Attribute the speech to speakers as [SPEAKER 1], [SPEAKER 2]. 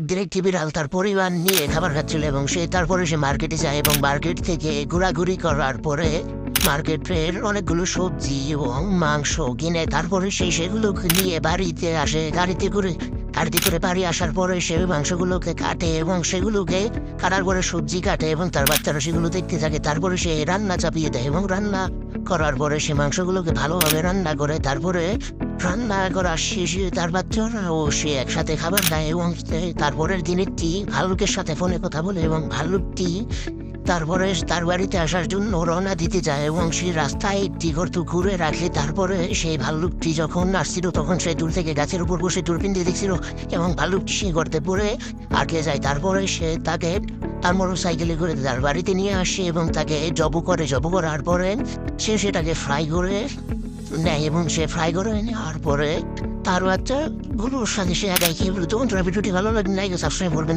[SPEAKER 1] একদিন একটি বিড়াল তার পরিবার নিয়ে খাবার খাচ্ছিল এবং সে তারপরে সে মার্কেটে যায় এবং মার্কেট থেকে ঘোরাঘুরি করার পরে মার্কেটের অনেকগুলো সবজি এবং মাংস কিনে তারপরে সে সেগুলো নিয়ে বাড়িতে আসে। গাড়িতে করে গাড়িতে করে বাড়ি আসার পরে সে মাংসগুলোকে কাটে এবং সেগুলোকে কাটার পরে সবজি কাটে এবং তার বাচ্চারা সেগুলো দেখতে থাকে। তারপরে সে রান্না চাপিয়ে দেয় এবং রান্না করার পরে সে মাংসগুলোকে ভালোভাবে রান্না করে। তারপরে রান্না করা শেষে তার বাচ্চারা ও সে একসাথে খাবার খায় এবং তারপরের দিনেরটি ভাল্লুকের সাথে ফোনে কথা বলে এবং ভাল্লুকটি তারপরে তার বাড়িতে আসার জন্য রওনা দিতে যায় এবং সে রাস্তায় একটি গর্ত ঘুরে রাখে। তারপরে সেই ভাল্লুকটি যখন আসছিল, তখন সে দূর থেকে গাছের উপর বসে দূরবীন দিয়ে দেখছিল এবং ভাল্লুকটি সে গর্তে পড়ে আটকে যায়। তারপরে সে তাকে তার মোটর সাইকেলে করে তার বাড়িতে নিয়ে আসে এবং তাকে জব করে, জব করার পরে সে সেটাকে ফ্রাই করে ভালো লাগে না সাবস্ক্রাইব করবেন।